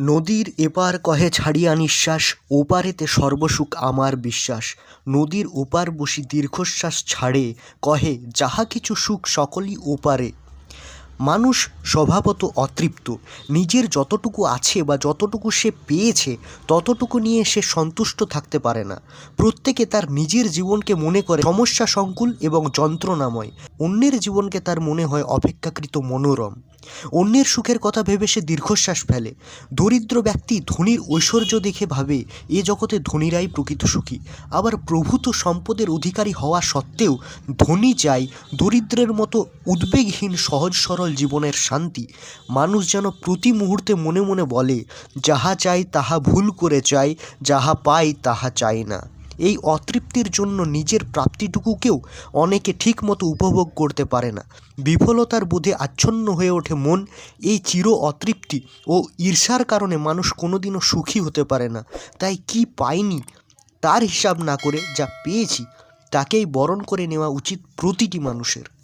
নদীর এপার কহে ছাড়িয়া নিঃশ্বাস, ওপারেতে সর্বসুখ আমার বিশ্বাস। নদীর ওপার বসি দীর্ঘশ্বাস ছাড়ে, কহে, যাহা কিছু সুখ, সকলই ওপারে। মানুষ স্বভাবত অতৃপ্ত। নিজের যতটুকু আছে বা যতটুকু সে পেয়েছে, ততটুকু নিয়ে সে সন্তুষ্ট থাকতে পারে না। প্রত্যেকে তার নিজের জীবনকে মনে করে সমস্যা সংকুল এবং যন্ত্রণাময়। অন্যের জীবনকে তার মনে হয় অপেক্ষাকৃত মনোরম। অন্যের সুখের কথা ভেবে সে দীর্ঘশ্বাস ফেলে। দরিদ্র ব্যক্তি ধনীর ঐশ্বর্য দেখে ভাবে, এ জগতে ধনীরাই প্রকৃত সুখী। আবার প্রভূত সম্পদের অধিকারী হওয়া সত্ত্বেও ধনী চাই দরিদ্রের মতো উদ্বেগহীন সহজ সরল জীবনের শান্তি। মানুষ যেন প্রতি মুহূর্তে মনে মনে বলে, যাহা চাই তাহা ভুল করে চাই, যাহা পাই তাহা চাই না। এই অতৃপ্তির জন্য নিজের প্রাপ্তিটুকুকেও অনেকে ঠিকমতো উপভোগ করতে পারে না। বিফলতার বোধে আচ্ছন্ন হয়ে ওঠে মন, এই চির অতৃপ্তি ও ঈর্ষার কারণে মানুষ কোনোদিনও সুখী হতে পারে না। তাই কি পাইনি তার হিসাব না করে যা পেয়েছি, তাকেই বরণ করে নেওয়া উচিত প্রতিটি মানুষের।